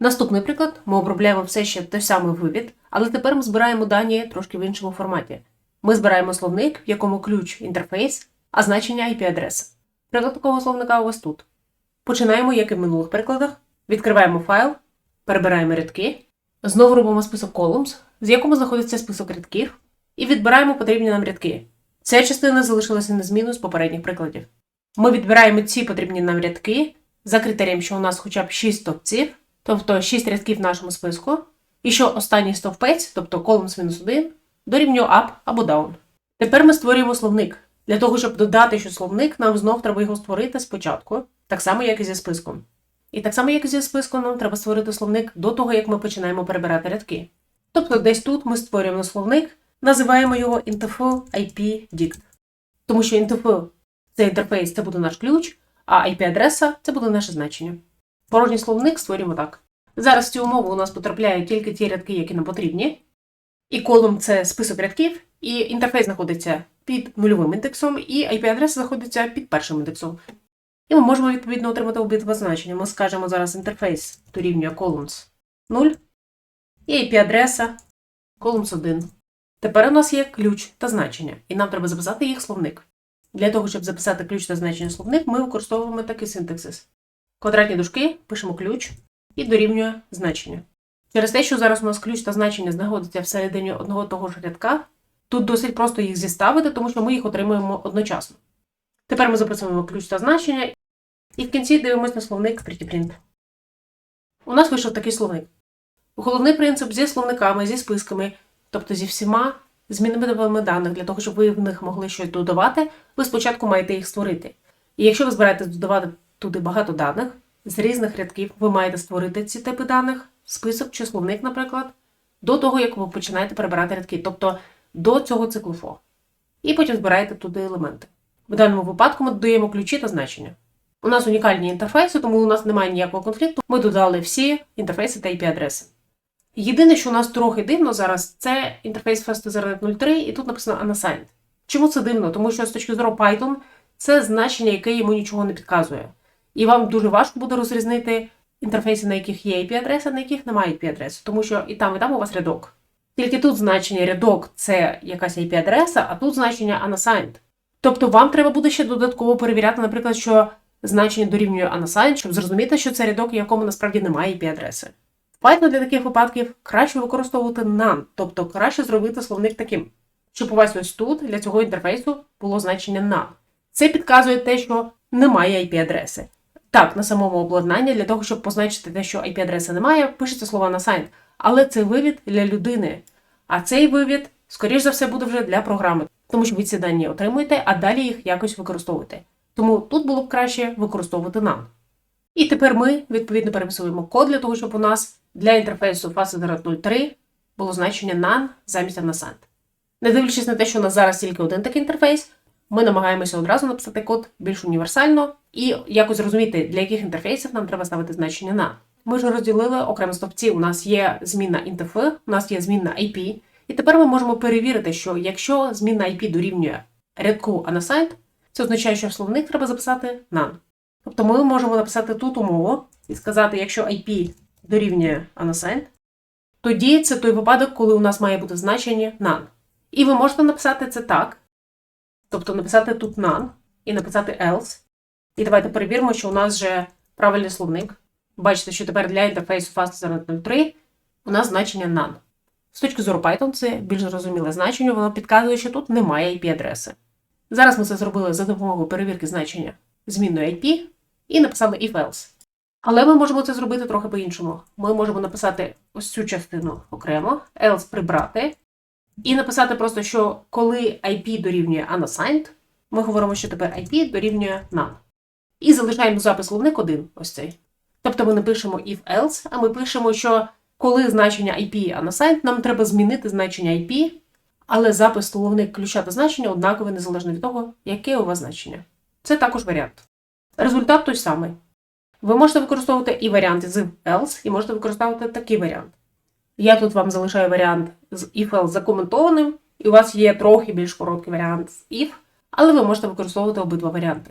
Наступний приклад ми обробляємо все ще той самий вивід, але тепер ми збираємо дані трошки в іншому форматі. Ми збираємо словник, в якому ключ інтерфейс, а значення IP-адреса. Приклад такого словника у вас тут. Починаємо, як і в минулих прикладах. Відкриваємо файл, перебираємо рядки, знову робимо список columns, з якому знаходиться список рядків, і відбираємо потрібні нам рядки. Ця частина залишилася незмінною з попередніх прикладів. Ми відбираємо ці потрібні нам рядки за критерієм, що у нас хоча б 6 стовпців, тобто 6 рядків в нашому списку, і що останній стовпець, тобто columns мінус 1, дорівнює up або down. Тепер ми створюємо словник. Для того, щоб додати ще словник, нам знов треба його створити спочатку, так само, як і зі списком. І так само, як і зі списком, нам треба створити словник до того, як ми починаємо перебирати рядки. Тобто десь тут ми створюємо словник, називаємо його INTF IP Dict. Тому що INTF це інтерфейс, це буде наш ключ, а IP-адреса це буде наше значення. Порожній словник створюємо так. Зараз в цю умову у нас потрапляють тільки ті рядки, які нам потрібні. І колум це список рядків, і інтерфейс знаходиться під нульовим індексом, і IP-адреса знаходиться під першим індексом. І ми можемо відповідно отримати обидва значення. Ми скажемо зараз інтерфейс дорівнює columns 0 і IP-адреса columns 1. Тепер у нас є ключ та значення, і нам треба записати їх словник. Для того, щоб записати ключ та значення словник, ми використовуємо такий синтаксис. Квадратні дужки, пишемо ключ і дорівнює значення. Через те, що зараз у нас ключ та значення знаходяться всередині одного того ж рядка, тут досить просто їх зіставити, тому що ми їх отримуємо одночасно. Тепер ми записуємо ключ та значення і в кінці дивимося на словник print. У нас вийшов такий словник. Головний принцип зі словниками, зі списками, тобто зі всіма змінними даних, для того, щоб ви в них могли щось додавати, ви спочатку маєте їх створити. І якщо ви збираєтесь додавати туди багато даних, з різних рядків ви маєте створити ці типи даних, список чи наприклад, до того, як ви починаєте перебирати рядки, тобто до цього циклу FO. І потім збираєте туди елементи. В даному випадку ми додаємо ключі та значення. У нас унікальні інтерфейси, тому у нас немає ніякого конфлікту. Ми додали всі інтерфейси та IP-адреси. Єдине, що у нас трохи дивно зараз, це інтерфейс FastEthernet 03, і тут написано unassigned. Чому це дивно? Тому що з точки зору Python це значення, яке йому нічого не підказує. І вам дуже важко буде розрізнити інтерфейси, на яких є IP-адреса, на яких немає IP-адреси, тому що і там, і там у вас рядок. Тільки тут значення рядок це якась IP-адреса, а тут значення unassigned. Тобто вам треба буде ще додатково перевіряти, наприклад, що значення дорівнює unassigned, щоб зрозуміти, що це рядок, в якому насправді немає IP-адреси. В Python для таких випадків краще використовувати none, тобто краще зробити словник таким, щоб у вас ось тут для цього інтерфейсу було значення none. Це підказує те, що немає IP-адреси. Так, на самому обладнанні для того, щоб позначити те, що IP-адреси немає, пишеться слово unassigned. Але це вивід для людини. А цей вивід, скоріш за все, буде вже для програми, тому що ви ці дані отримуєте, а далі їх якось використовуєте. Тому тут було б краще використовувати none. І тепер ми відповідно переписуємо код для того, щоб у нас для інтерфейсу FastEthernet 03 було значення none замість unassigned. Не дивлячись на те, що у нас зараз тільки один такий інтерфейс, ми намагаємося одразу написати код більш універсально і якось зрозуміти, для яких інтерфейсів нам треба ставити значення none. Ми ж розділили окремо стовпці. У нас є змінна INTF, у нас є змінна IP, і тепер ми можемо перевірити, що якщо змінна IP дорівнює рядку unassigned, це означає, що в словник треба записати none. Тобто ми можемо написати тут умову і сказати, якщо IP дорівнює unassigned, тоді це той випадок, коли у нас має бути значення none. І ви можете написати це так. Тобто написати тут none і написати else. І давайте перевіримо, що у нас вже правильний словник. Бачите, що тепер для інтерфейсу FastEthernet 03 у нас значення none. З точки зору Python це більш зрозуміле значення, воно підказує, що тут немає IP-адреси. Зараз ми це зробили за допомогою перевірки значення змінної IP і написали if else. Але ми можемо це зробити трохи по-іншому. Ми можемо написати ось цю частину окремо, else прибрати, і написати просто, що коли IP дорівнює unassigned, ми говоримо, що тепер IP дорівнює none. І залишаємо запис словник один, ось цей. Тобто ми не пишемо if else, а ми пишемо, що коли значення IP unassigned, нам треба змінити значення IP, але запис словник ключа та значення однаковий незалежно від того, яке у вас значення. Це також варіант. Результат той самий. Ви можете використовувати і варіант з else, і можете використовувати такий варіант. Я тут вам залишаю варіант з if else закоментованим, і у вас є трохи більш короткий варіант з if, але ви можете використовувати обидва варіанти.